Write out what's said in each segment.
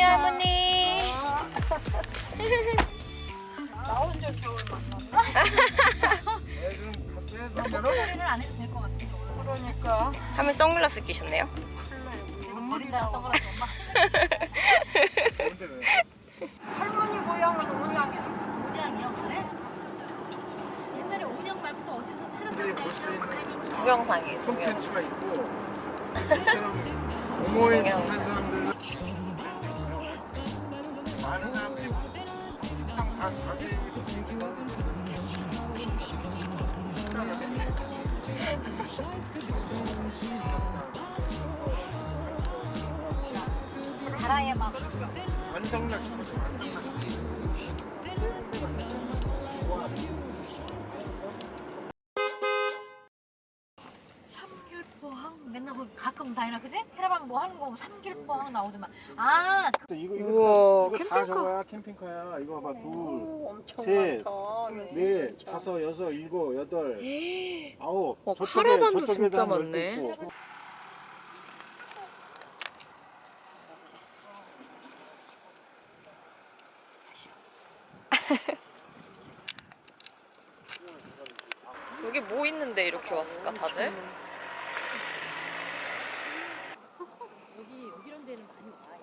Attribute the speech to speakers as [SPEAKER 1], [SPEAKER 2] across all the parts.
[SPEAKER 1] 할머니.
[SPEAKER 2] 나 혼자 겨울 만났나?
[SPEAKER 3] 애들은 갔어요? 진짜로?
[SPEAKER 4] 머리는 안 해도 될 것 같아.
[SPEAKER 2] 그러니까
[SPEAKER 1] 할머니 선글라스 끼셨네요?
[SPEAKER 4] 머리가 엄마.
[SPEAKER 2] 할머니 고향은 온양이?
[SPEAKER 4] 그래? 옛날에 온양 말고 또 어디서 살았을 때
[SPEAKER 1] 동영상에.
[SPEAKER 3] 콘텐츠가 있고 이처럼 비슷한 사람들은 많은
[SPEAKER 4] 다라의 막
[SPEAKER 3] 완성작 싶어서 완성작
[SPEAKER 4] 그 다니나 그지? 캐러방 뭐 하는 거 삼길포항 나오더만. 아
[SPEAKER 3] 이거 이거
[SPEAKER 1] 우와,
[SPEAKER 3] 다, 이거 다
[SPEAKER 1] 캠핑카.
[SPEAKER 3] 저거야 캠핑카야 이거 봐봐
[SPEAKER 2] 오, 엄청
[SPEAKER 3] 셋,
[SPEAKER 2] 많다
[SPEAKER 3] 둘 넷 다섯 여섯 일곱 여덟 아홉
[SPEAKER 1] 와,
[SPEAKER 3] 저쪽에-
[SPEAKER 1] 카라반도 진짜
[SPEAKER 3] 한 열두
[SPEAKER 1] 많네.
[SPEAKER 3] 있고.
[SPEAKER 1] 여기 뭐 있는데 이렇게 왔을까 다들?
[SPEAKER 4] 여기 여기 이런 데는 많이 와.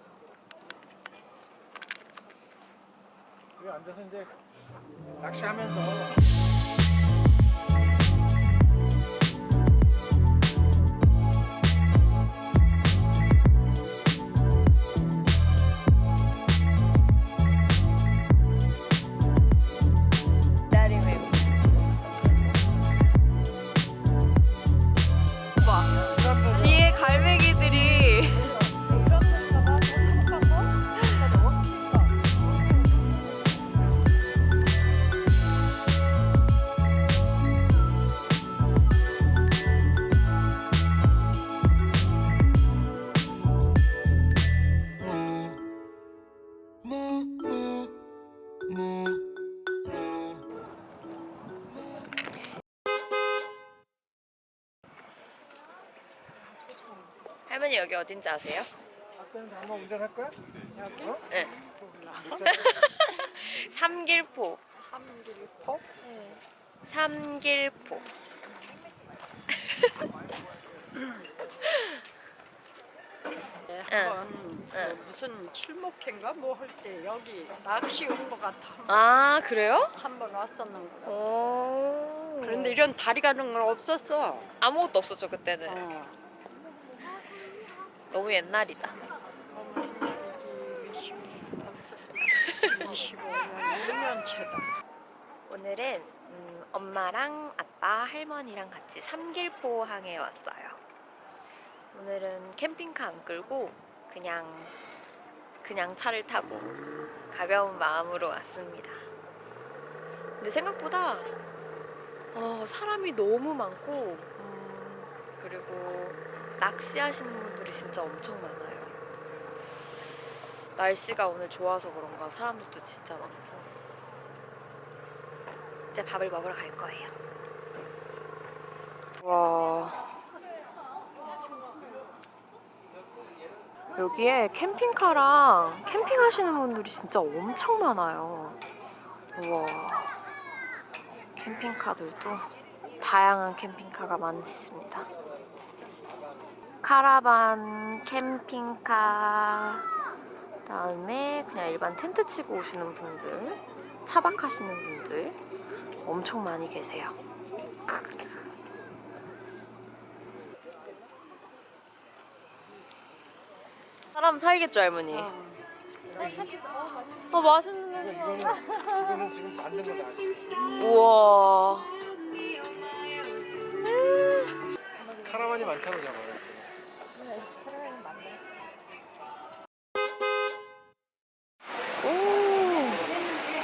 [SPEAKER 3] 여기 앉아서 이제 낚시하면서
[SPEAKER 1] 할머니 여기 어딘지 아세요?
[SPEAKER 3] 앞전에 한번 운전할 거야? 여기? 어?
[SPEAKER 1] 네. 삼길포.
[SPEAKER 2] 삼길포?
[SPEAKER 1] 삼길포.
[SPEAKER 2] 네,
[SPEAKER 1] 응.
[SPEAKER 2] 한번 그
[SPEAKER 1] 응.
[SPEAKER 2] 무슨 칠목회인가 뭐 할 때 여기 낚시 온 것 같아
[SPEAKER 1] 아 그래요?
[SPEAKER 2] 한번 왔었는 거
[SPEAKER 1] 오.
[SPEAKER 2] 그런데 이런 다리 가는 건 없었어
[SPEAKER 1] 아무것도 없었죠 그때는.
[SPEAKER 2] 어.
[SPEAKER 1] 너무 옛날이다.
[SPEAKER 2] 25년 2년 차다
[SPEAKER 1] 오늘은 음, 엄마랑 아빠, 할머니랑 같이 삼길포항에 왔어요. 오늘은 캠핑카 안 끌고 그냥 그냥 차를 타고 가벼운 마음으로 왔습니다. 근데 생각보다 어, 사람이 너무 많고 음, 그리고 낚시하시는 분들이 진짜 엄청 많아요. 날씨가 오늘 좋아서 그런가 사람들도 진짜 많고 이제 밥을 먹으러 갈 거예요. 와. 여기에 캠핑카랑 캠핑하시는 분들이 진짜 엄청 많아요. 우와. 캠핑카들도 다양한 캠핑카가 많습니다. 카라반, 캠핑카, 다음에 그냥 일반 텐트 치고 오시는 분들, 차박하시는 분들 엄청 많이 계세요. 사람 살겠죠, 할머니? 어, 맛있는
[SPEAKER 3] 이거는 이거는 지금 만든 거다
[SPEAKER 1] 우와.
[SPEAKER 3] 카라반이 많잖아 저거
[SPEAKER 1] 오.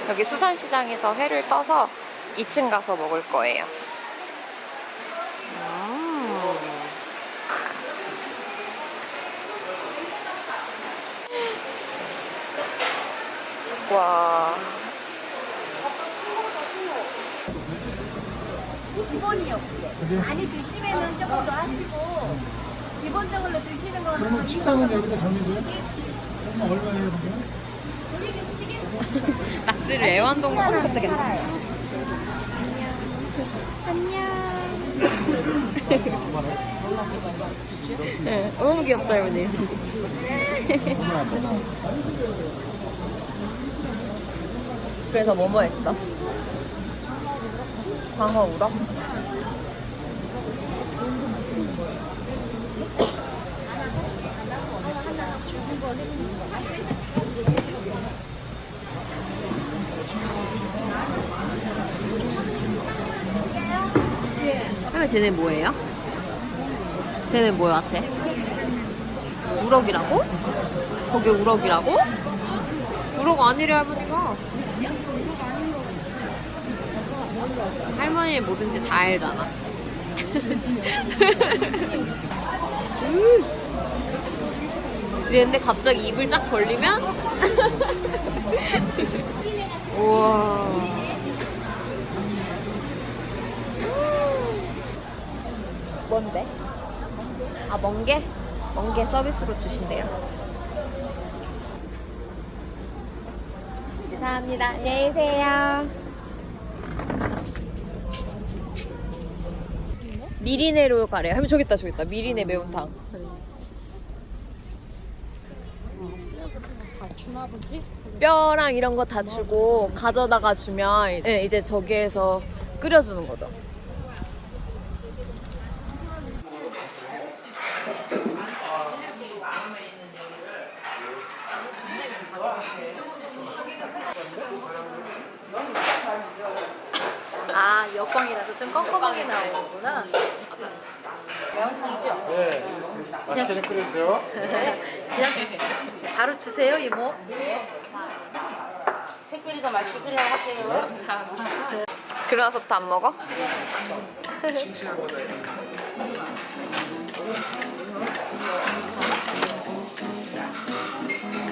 [SPEAKER 1] 여기 수산시장에서 회를 떠서 2층 가서 먹을 거예요. 음. 와.
[SPEAKER 4] 기본이요. 많이 드시면은 조금 더 하시고 기본적으로 드시는 거는
[SPEAKER 3] 그러면 식당은 여기서 정해줘요?
[SPEAKER 4] 그렇지.
[SPEAKER 1] 낙지를 애완동물로 갑자기 안녕. 네, 너무 귀엽죠, 이분이. 그래서 뭐뭐 했어? 광어 우럭? 할머니 쟤네 뭐예요? 쟤네 뭐야 같아? 우럭이라고? 저게 우럭이라고? 우럭 아니래 할머니가 할머니 뭐든지 다 알잖아 음. 근데 갑자기 입을 쫙 벌리면 우와 뭔데? 아, 멍게? 멍게 서비스로 주신대요. 감사합니다. 안녕히 계세요. 미리네로 가래요. 할머니 저기 있다, 저기 있다. 미리네 매운탕.
[SPEAKER 2] 다 주나 보지?
[SPEAKER 1] 뼈랑 이런 거 다 주고 가져다가 주면 이제, 이제 저기에서 끓여주는 거죠. 아 역광이라서 좀 껌껌하게 나오는구나.
[SPEAKER 3] 네. 맛있게 좀 끓여주세요.
[SPEAKER 4] 그냥 바로 주세요 이모. 특별히도 맛있게 끓여갈게요.
[SPEAKER 1] 그래서부터 안 먹어?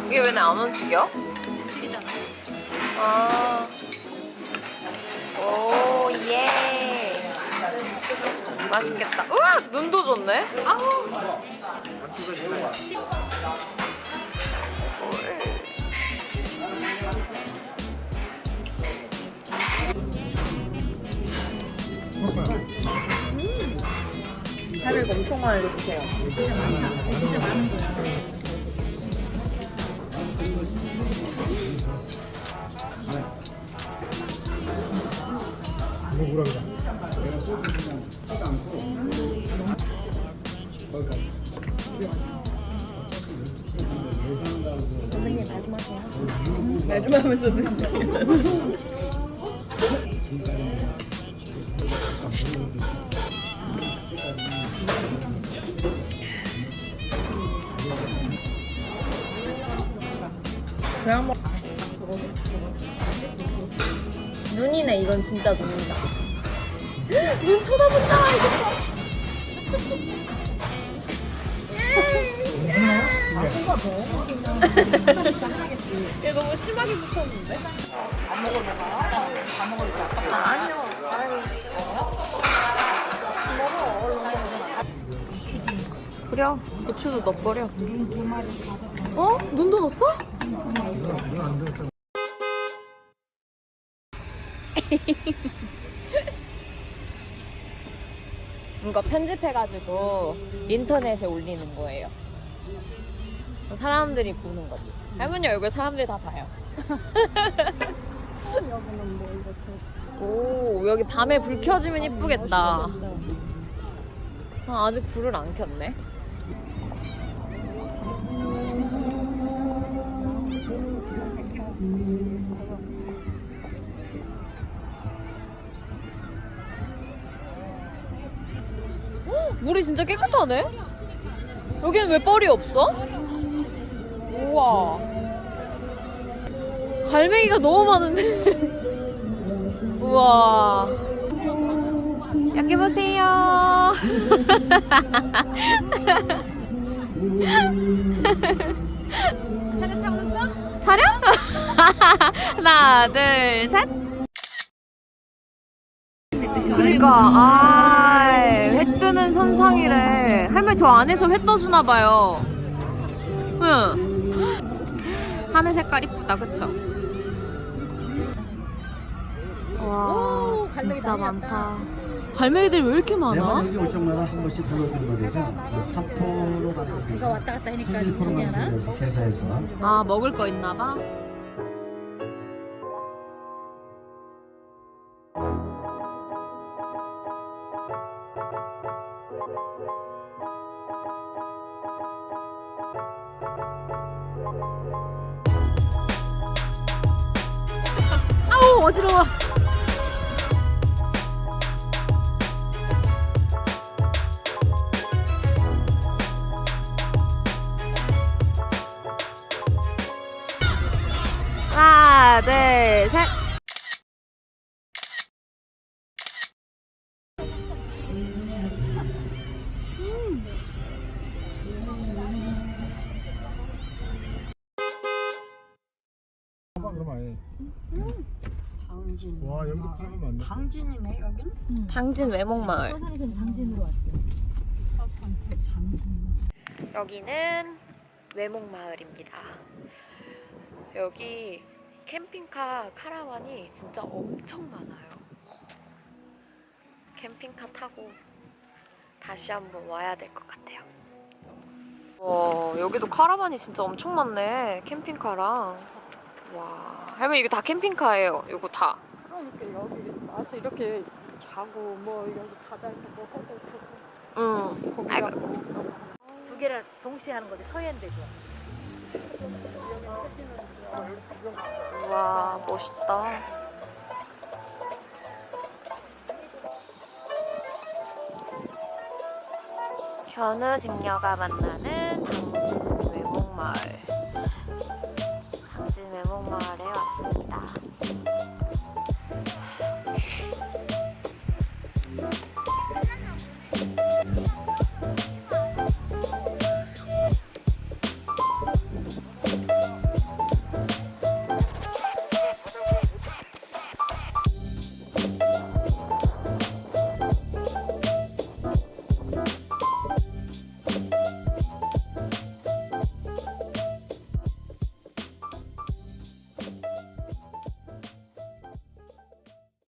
[SPEAKER 1] 이게 왜 나 안 움직여?
[SPEAKER 4] 찌개잖아.
[SPEAKER 1] 아. 오, 예. 맛있겠다. 눈도 좋네. 아우. 살을 엄청 많이 넣으세요.
[SPEAKER 4] 진짜 많은 거야.
[SPEAKER 3] 이거
[SPEAKER 1] 하면서 드세요. 눈이네 이건 진짜 눈이다. 눈 쳐다본다 이거. 봐. 얘 너무 심하게 붙었는데?
[SPEAKER 4] 안 먹어 먹어요? 다 먹어야지 아깝잖아.
[SPEAKER 1] 아니요. 그래. 고추도 넣어버려. 어? 눈도 넣었어? 이거 편집해가지고 인터넷에 올리는 거예요. 사람들이 보는 거지. 할머니 얼굴 사람들이 다 봐요. 오 여기 밤에 불 켜지면 이쁘겠다. 아, 아직 불을 안 켰네. 헉, 물이 진짜 깨끗하네. 여기는 왜 뻘이 없어? 우와. 갈매기가 너무 많은데. 우와. 여기 보세요.
[SPEAKER 4] 차례 타고 있어?
[SPEAKER 1] 촬영? 하나, 둘, 셋. 그러니까 아, 회 뜨는 선상이래. 할머니 저 안에서 회 떠주나 봐요. 응. 하늘 색깔 이쁘다, 그쵸? 와, 진짜 많다. 갈매기들 왜 이렇게 많아?
[SPEAKER 5] 여기 올 적마다 한 번씩 불러주는 그 삼토로 가는
[SPEAKER 4] 누가 왔다 갔다 하니까?
[SPEAKER 5] 돌려서 개사해서
[SPEAKER 1] 아, 먹을 거 있나 봐. 어지러워. 하나, 둘, 셋.
[SPEAKER 3] 그러면 아니.
[SPEAKER 2] 당진.
[SPEAKER 3] 와 여기도 카라반 많네.
[SPEAKER 2] 당진이네 여기는?
[SPEAKER 1] 당진 외목마을.
[SPEAKER 4] 서산에서는 당진으로 왔지.
[SPEAKER 1] 여기는 외목마을입니다. 여기 캠핑카 카라반이 진짜 엄청 많아요. 캠핑카 타고 다시 한번 와야 될 것 같아요. 와, 여기도 카라반이 진짜 엄청 많네. 캠핑카랑. 와, 할머니 이거 다 캠핑카예요. 이거 다.
[SPEAKER 2] 그러니까 여기 와서 이렇게 자고 뭐 여기 바다에서 뭐 하고
[SPEAKER 1] 응. 아이고.
[SPEAKER 4] 두 개를 동시에 하는 거지 서해인데 그.
[SPEAKER 1] 와, 멋있다. 견우 직녀가 만나는 당진 외목마을. 골목마을에 왔습니다.